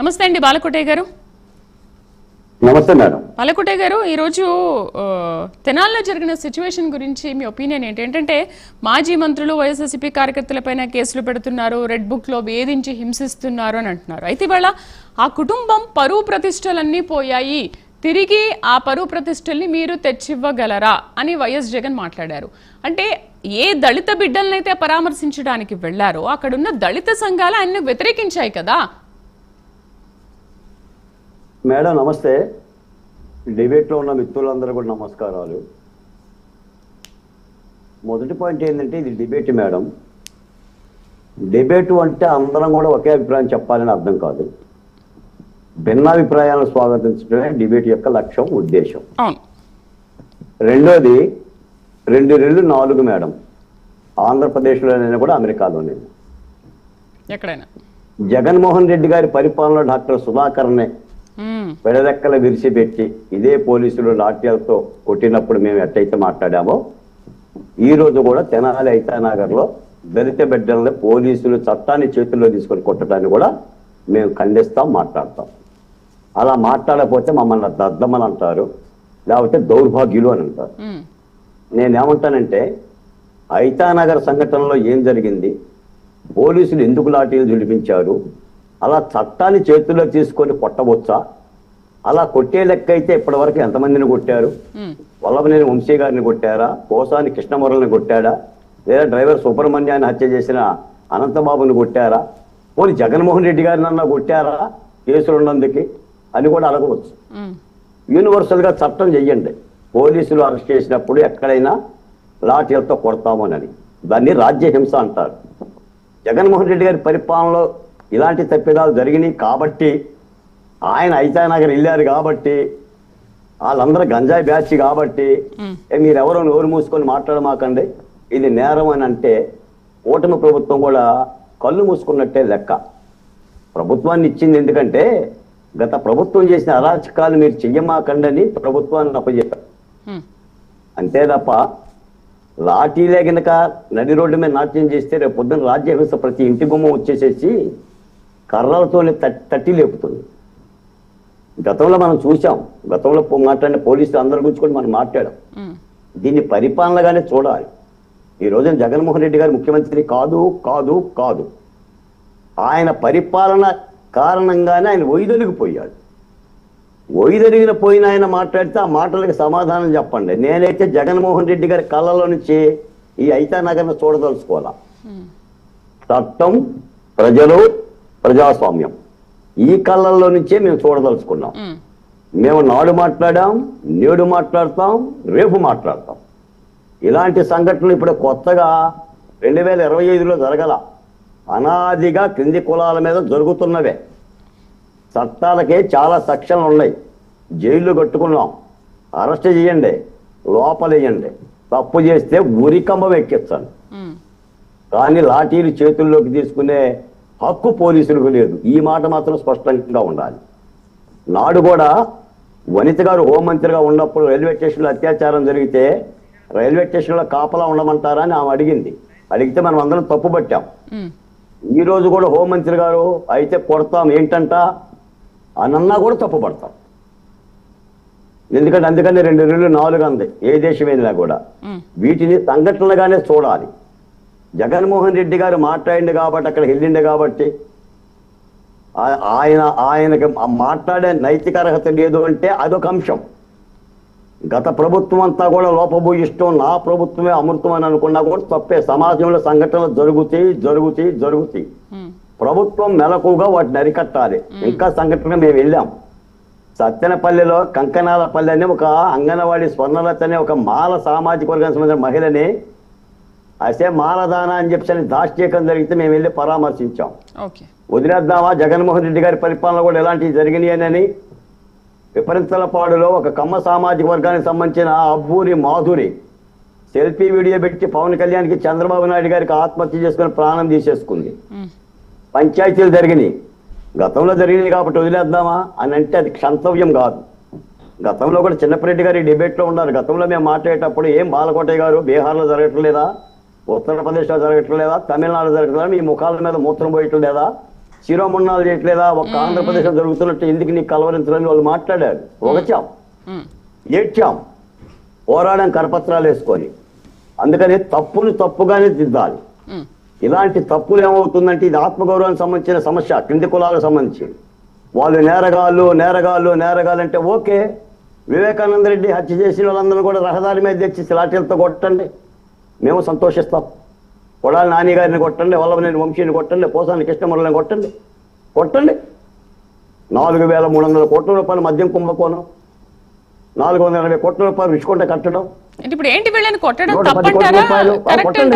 నమస్తే అండి బాలకోటయ్య గారు. నమస్తే మేడం. బాలకోటయ్య గారు ఈరోజు తెనాల్లో జరిగిన సిచ్యువేషన్ గురించి మీ ఒపీనియన్ ఏంటి? ఏంటంటే మాజీ మంత్రులు వైఎస్ఆర్సీపీ కార్యకర్తలపైన కేసులు పెడుతున్నారు రెడ్ బుక్లో వేధించి హింసిస్తున్నారు అని అంటున్నారు. అయితే ఇవాళ ఆ కుటుంబం పరువు ప్రతిష్టలన్నీ పోయాయి. తిరిగి ఆ పరువు ప్రతిష్టల్ని మీరు తెచ్చివ్వగలరా? అని వైఎస్ జగన్ మాట్లాడారు. అంటే ఏ దళిత బిడ్డలనైతే పరామర్శించడానికి వెళ్ళారో అక్కడున్న దళిత సంఘాలు ఆయన్ని వ్యతిరేకించాయి కదా. మేడం నమస్తే. డిబేట్లో ఉన్న మిత్రులందరూ కూడా నమస్కారాలు. మొదటి పాయింట్ ఏంటంటే ఇది డిబేట్ మేడం. డిబేట్ అంటే అందరం కూడా ఒకే అభిప్రాయం చెప్పాలని అర్థం కాదు. భిన్నాభిప్రాయాలను స్వాగతించడమే డిబేట్ యొక్క లక్ష్యం ఉద్దేశం. రెండోది రెండు రెండు నాలుగు మేడం. ఆంధ్రప్రదేశ్లోనైనా కూడా అమెరికాలోనే. ఎక్కడైనా. జగన్మోహన్ రెడ్డి గారి పరిపాలన డాక్టర్ సుధాకర్నే మ్మ్. పెడదెక్కల విరిచిపెట్టి ఇదే పోలీసులు లాఠీలతో కొట్టినప్పుడు మేము ఎట్టయితే మాట్లాడామో ఈ రోజు కూడా తెనాలి ఐతానగర్లో దళిత బిడ్డలని పోలీసులు చట్టాన్ని చేతుల్లో తీసుకొని కొట్టడాన్ని కూడా మేము ఖండిస్తాం మాట్లాడతాం అలా మాట్లాడకపోతే మమ్మల్ని దద్దమని అంటారు లేకపోతే దౌర్భాగ్యులు అని అంటారు. నేనేమంటానంటే ఐతానగర్ సంఘటనలో ఏం జరిగింది పోలీసులు ఎందుకు లాఠీలు జుడిపించారు అలా చట్టాన్ని చేతుల్లో తీసుకొని కొట్టవచ్చా అలా కొట్టే లెక్క అయితే ఇప్పటివరకు ఎంతమందిని కొట్టారు. వల్లభనేని వంశీ గారిని కొట్టారా? కోసాని కృష్ణమురళిని కొట్టాడా? లేదా డ్రైవర్ సుబ్రహ్మణ్యాన్ని హత్య చేసిన అనంతబాబుని కొట్టారా? పోనీ జగన్మోహన్ రెడ్డి గారిని అన్నా కొట్టారా కేసులు ఉన్నందుకు? అని కూడా అడగవచ్చు. మ్మ్. యూనివర్సల్గా చట్టం చెయ్యండి. పోలీసులు అరెస్ట్ చేసినప్పుడు ఎక్కడైనా లాఠీలతో కొడతామోనని దాన్ని రాజ్య హింస అంటారు. జగన్మోహన్ రెడ్డి గారి పరిపాలనలో ఇలాంటి తప్పిదాలు జరిగినాయి కాబట్టి ఆయన ఐతానగర్ వెళ్ళారు కాబట్టి వాళ్ళందరూ గంజాయి బ్యాచ్ కాబట్టి మీరెవరో నోరు మూసుకొని మాట్లాడమాకండి. ఇది నేరం అని అంటే కూటమి ప్రభుత్వం కూడా కళ్ళు మూసుకున్నట్టే లెక్క. ప్రభుత్వాన్ని ఇచ్చింది ఎందుకంటే గత ప్రభుత్వం చేసిన అరాచకాలు మీరు చెయ్యమాకండి అని ప్రభుత్వాన్ని అప్పచెప్పారు. అంతే తప్ప లాఠీలే గనక నడి రోడ్డు మీద నాట్యం చేస్తే రేపు పొద్దున్న రాజ్య హింస ప్రతి ఇంటి గుమ్మ వచ్చేసేసి కర్రలతోనే తట్- తట్టి లేపుతుంది. గతంలో మనం చూసాం గతంలో మాట్లాడిన పోలీసులు అందరి గురించి కూడా మనం మాట్లాడాం. దీన్ని పరిపాలనగానే చూడాలి. ఈ రోజున జగన్మోహన్ రెడ్డి గారు ముఖ్యమంత్రి కాదు కాదు కాదు. ఆయన పరిపాలన కారణంగానే ఆయన వైదొలిగిపోయాడు వైదొలిగిన పోయిన ఆయన మాట్లాడితే ఆ మాటలకు సమాధానం చెప్పండి. నేనైతే జగన్మోహన్ రెడ్డి గారి కళ్ళలో నుంచి ఈ ఐతానగర్ను చూడదలుచుకోవాలా. చట్టం ప్రజలు ప్రజాస్వామ్యం. ఈ కళ్ళల్లో నుంచే మేము చూడదలుచుకున్నాం. మ్మ్. నాడు మాట్లాడాం నేడు మాట్లాడతాం రేపు మాట్లాడతాం. ఇలాంటి సంఘటనలు ఇప్పుడు కొత్తగా రెండు వేల ఇరవై ఐదులో జరగల అనాదిగా క్రింది కులాల మీద జరుగుతున్నవే. చట్టాలకే చాలా సెక్షన్లు ఉన్నాయి. జైలు కట్టుకున్నాం. అరెస్ట్ చేయండి లోపలేయండి. తప్పు చేస్తే ఉరికంబం ఎక్కించాలి మ్మ్. కానీ లాఠీలు చేతుల్లోకి తీసుకునే హక్కు పోలీసులకు లేదు. ఈ మాట మాత్రం స్పష్టంగా ఉండాలి. నాడు కూడా వనిత గారు హోంమంత్రిగా ఉన్నప్పుడు రైల్వే స్టేషన్లో అత్యాచారం జరిగితే రైల్వే స్టేషన్లో కాపలా ఉండమంటారా అని ఆమె అడిగింది. అడిగితే మనం అందరం తప్పు పట్టాం. మ్మ్. ఈ రోజు కూడా హోంమంత్రి గారు అయితే కొడతాం ఏంటంట? అనన్నా కూడా తప్పు పడతాం. ఎందుకంటే అందుకని రెండు రెండు నాలుగు అంది. ఏ దేశమైనా కూడా. వీటిని సంఘటనలుగానే చూడాలి. జగన్మోహన్ రెడ్డి గారు మాట్లాడింది కాబట్టి అక్కడ వెళ్ళింది కాబట్టి ఆయన ఆయనకి మాట్లాడే నైతిక అర్హత లేదు అంటే అదొక అంశం. గత ప్రభుత్వం అంతా కూడా లోపభూయిష్టం నా ప్రభుత్వమే అమృతం అని అనుకున్నా కూడా తప్పే. సమాజంలో సంఘటనలు జరుగుతాయి జరుగుతాయి జరుగుతాయి. ప్రభుత్వం మెలకుగా వాటిని అరికట్టాలి. ఇంకా సంఘటన మేము వెళ్ళాం. సత్తెనపల్లిలో కంకనాలపల్లి అనే ఒక అంగన్వాడీ స్వర్ణలత అనే ఒక మాల సామాజిక వర్గానికి సంబంధించిన మహిళని అసే మాలదాన అని చెప్పి దాష్టీకం జరిగితే మేము వెళ్ళి పరామర్శించాం. వదిలేద్దామా? జగన్మోహన్ రెడ్డి గారి పరిపాలన కూడా ఎలాంటివి జరిగినాయని విపరీతలపాడులో ఒక కమ్మ సామాజిక వర్గానికి సంబంధించిన అబ్బూరి మాధురి సెల్ఫీ వీడియో పెట్టి పవన్ కళ్యాణ్కి చంద్రబాబు నాయుడు గారికి ఆత్మహత్య చేసుకుని ప్రాణం తీసేసుకుంది. పంచాయతీలు జరిగినాయి. గతంలో జరిగినాయి కాబట్టి వదిలేద్దామా? అని అంటే అది క్షంతవ్యం కాదు. గతంలో కూడా చిన్నప్పరెడ్డి గారు డిబేట్లో ఉన్నారు. గతంలో మేము మాట్లాడేటప్పుడు ఏం బాలకోటయ్య గారు బీహార్లో జరగట్లేదా? ఉత్తరప్రదేశ్లో జరగట్లేదా? తమిళనాడు జరగట్లేదా? మీ ముఖాల మీద మూత్రం పోయట్లేదా? శిరోమున్నాలు చేయట్లేదా? ఒక ఆంధ్రప్రదేశ్ జరుగుతున్నట్టు ఎందుకు నీకు కలవరించాలని వాళ్ళు మాట్లాడారు. ఒకచాం ఏడ్చాం. పోరాడం కరపత్రాలు వేసుకొని. అందుకని తప్పును తప్పుగానే దిద్దాలి. ఇలాంటి తప్పులు ఏమవుతుందంటే ఇది ఆత్మగౌరవానికి సంబంధించిన సమస్య కింది కులాలకు సంబంధించి. వాళ్ళు నేరగాళ్ళు నేరగాళ్ళు నేరగాళ్ళు అంటే ఓకే. వివేకానంద రెడ్డి హత్య చేసిన వాళ్ళందరూ కూడా రహదారి మీద తెచ్చి లాఠీలతో కొట్టండి. మేము సంతోషిస్తాం. కొడాలి నాని గారిని కొట్టండి వల్లభనేని వంశీని కొట్టండి పోసాని కృష్ణమురళిని కొట్టండి. కొట్టండి. నాలుగు వేల మూడు వందల కోట్ల రూపాయల మద్యం కుంభకోణం నాలుగు వందల ఎనభై కోట్ల రూపాయలు విసుకుంటే కట్టడం. ఇప్పుడు ఏంటి వీళ్ళని కొట్టడం? అంటారా? మమ్మల్ని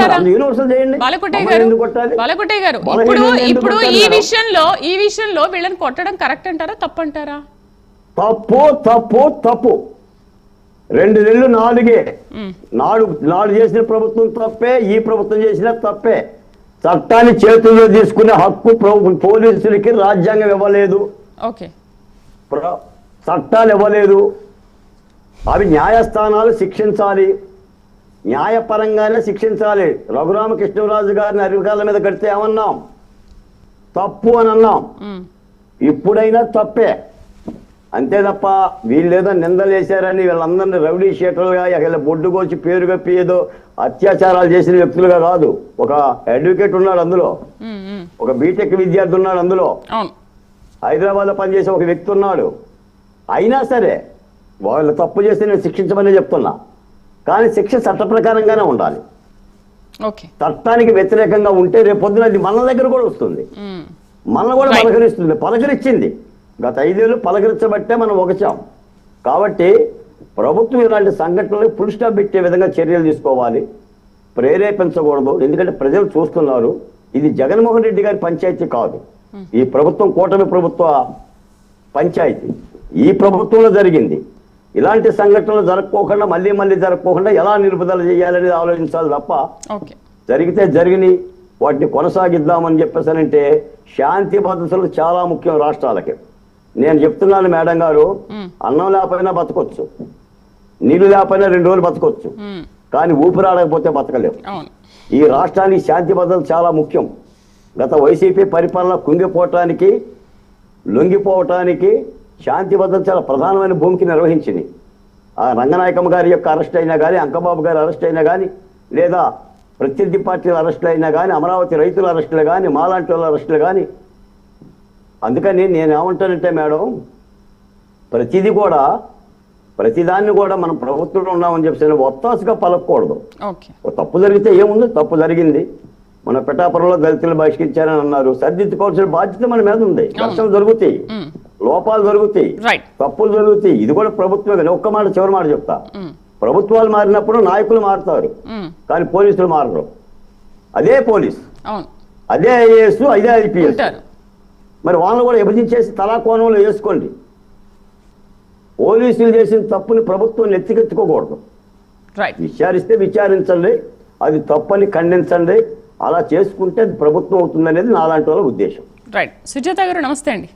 గారు ఇప్పుడు ఇప్పుడు ఈ? విషయంలో ఈ విషయంలో వీళ్ళని కొట్టడం కరెక్ట్ అంటారా? తప్పంటారా? తప్పు తప్పు తప్పు. రెండు నెలలు నాలుగే. నాడు నాడు చేసిన ప్రభుత్వం తప్పే ఈ ప్రభుత్వం చేసిన తప్పే. చట్టాన్ని చేతుల్లో తీసుకునే హక్కు పోలీసులకి రాజ్యాంగం ఇవ్వలేదు. చట్టాలు ఇవ్వలేదు. అవి న్యాయస్థానాలు శిక్షించాలి. న్యాయపరంగానే శిక్షించాలి. రఘురామకృష్ణరాజు గారిని అరికాల మీద కడితే ఏమన్నాం? తప్పు అని అన్నాం. ఇప్పుడైనా తప్పే. అంతే తప్ప వీళ్ళేదో నిందలు వేశారని వీళ్ళందరినీ రౌడీ షీటర్లుగా ఇలా బొడ్డుకొచ్చి పేరు కప్పి ఏదో అత్యాచారాలు చేసిన వ్యక్తులుగా కాదు. ఒక అడ్వకేట్ ఉన్నాడు అందులో. ఒక బీటెక్ విద్యార్థి ఉన్నాడు అందులో. అవును. హైదరాబాద్లో పనిచేసే ఒక వ్యక్తి ఉన్నాడు. అయినా సరే వాళ్ళు తప్పు చేస్తే నేను శిక్షించమని చెప్తున్నా. కానీ శిక్ష చట్ట ప్రకారంగానే ఉండాలి. చట్టానికి వ్యతిరేకంగా ఉంటే రేపు పొద్దున అది మన దగ్గర కూడా వస్తుంది. మన కూడా. పలకరిస్తుంది. పలకరించింది గత ఐదేళ్ళు పలకరించబట్టే మనం ఒకచాం. కాబట్టి ప్రభుత్వం ఇలాంటి సంఘటనలు ఫుల్ స్టాప్ పెట్టే విధంగా చర్యలు తీసుకోవాలి. ప్రేరేపించకూడదు. ఎందుకంటే ప్రజలు చూస్తున్నారు. ఇది జగన్మోహన్ రెడ్డి గారి పంచాయతీ కాదు. ఈ ప్రభుత్వం కూటమి ప్రభుత్వ పంచాయతీ. ఈ ప్రభుత్వంలో జరిగింది. ఇలాంటి సంఘటనలు జరగకోకుండా మళ్ళీ మళ్ళీ జరగకోకుండా ఎలా నిలుపుదల చేయాలనేది ఆలోచించాలి తప్ప జరిగితే జరిగిని వాటిని కొనసాగిద్దామని చెప్పేసానంటే శాంతి భద్రతలు చాలా ముఖ్యం రాష్ట్రాలకి. నేను చెప్తున్నాను మేడం గారు. అన్నం లేకపోయినా బతకొచ్చు. నీళ్ళు లేకపోయినా రెండు రోజులు బతకొచ్చు. కానీ ఊపిరాడకపోతే బతకలేవు. ఈ రాష్ట్రానికి శాంతి భద్రతలు చాలా ముఖ్యం. గత వైసీపీ పరిపాలన కుంగిపోవటానికి లొంగిపోవటానికి శాంతి భద్రత చాలా ప్రధానమైన భూమికి నిర్వహించింది. ఆ రంగనాయకమ్మ గారి యొక్క అరెస్ట్ అయినా కానీ అంకబాబు గారి అరెస్ట్ అయినా కానీ లేదా ప్రత్యర్థి పార్టీల అరెస్టులు అయినా కానీ అమరావతి రైతుల అరెస్టులు కానీ మాలాంటి వాళ్ళ అరెస్టులు కానీ అందుకని నేను ఏమంటానంటే మేడం ప్రతిదీ కూడా ప్రతిదాన్ని కూడా మనం ప్రభుత్వంలో ఉన్నామని చెప్పి ఒత్తాసుగా పలకూడదు తప్పు జరిగితే ఏముంది? తప్పు జరిగింది. మన పిఠాపురంలో దళితులు బహిష్కరించారని అన్నారు. సరిదిద్దుకోవాల్సిన బాధ్యత మన మీద ఉంది. ఘర్షణలు జరుగుతాయి. లోపాలు జరుగుతాయి. తప్పులు జరుగుతాయి. ఇది కూడా ప్రభుత్వమే కానీ ఒక్క మాట చివరి మాట చెప్తా. ప్రభుత్వాలు మారినప్పుడు నాయకులు మారుతారు. కానీ పోలీసులు మారరు. అదే పోలీస్. అదే ఐఏఎస్ అదే ఐపీఎస్. మరి వాళ్ళని కూడా విభజించేసి తలా కోణంలో వేసుకోండి. పోలీసులు చేసిన తప్పుని ప్రభుత్వం నెత్తికెత్తుకోకూడదు. విచారిస్తే విచారించండి అది తప్పని ఖండించండి అలా చేసుకుంటే అది ప్రభుత్వం అవుతుందనేది నాలాంటి వాళ్ళ ఉద్దేశం. రైట్ సుజాత గారు నమస్తే అండి.